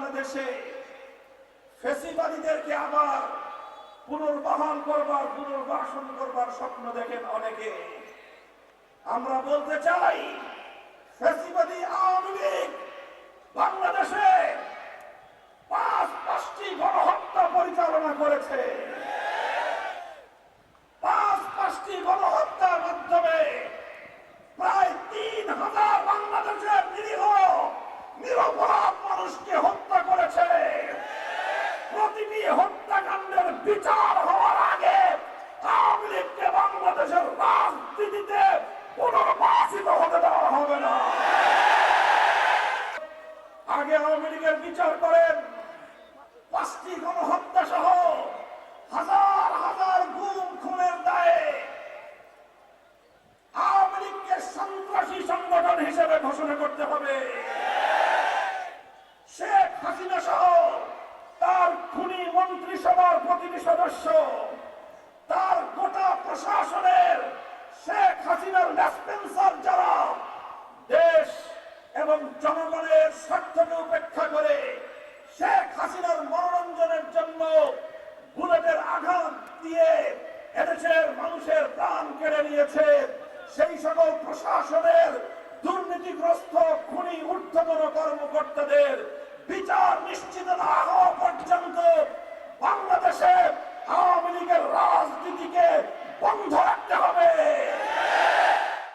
বাংলাদেশে ফেসিবাদীদেরকে আবার পুনর্বহাল করবার, পুনর্বাসন করবার স্বপ্ন দেখেন অনেকে। আমরা বলতে চাই, ফেসিবাদী আওয়ামী লীগ বাংলাদেশে পাঁচ পাঁচটি গণহত্যা পরিচালনা করেছে পাঁচ পাঁচটি গণহত্যার মাধ্যমে প্রায় তিন হাজার বাংলাদেশের নিরীহ নিরপরাধ মানুষকে হত্যা করেছে প্রতিটি হত্যাকাণ্ডের বিচার হওয়ার আগে আওয়ামী লীগকে বাংলাদেশের রাজনীতিতে পুনর্বাসিত হতে দেওয়া হবে না। আগে আওয়ামী লীগের বিচার করেন, পাঁচটি গণহত্যা সহ হাজার হাজার গুম খুনের দায়ে আওয়ামী লীগকে সন্ত্রাসী সংগঠন হিসেবে ঘোষণা করতে হবে। শেখ হাসিনা সহ তার খুনি মন্ত্রিসভার প্রতিটি সদস্য তার গোটা প্রশাসনের শেখ ন্যাসপেন্সার যারা দেশ এবং জনগণের স্বার্থকে উপেক্ষা করে শেখ হাসিনার মনোরঞ্জনের জন্য বুলেটের আঘাত দিয়ে এদেশের মানুষের প্রাণ কেড়ে নিয়েছে। সেই সকল প্রশাসনের দুর্নীতিগ্রস্ত খুনি ঊর্ধ্বতন কর্মকর্তাদের বিচার নিশ্চিত না হওয়া পর্যন্ত বাংলাদেশে আওয়ামী লীগের রাজনীতিকে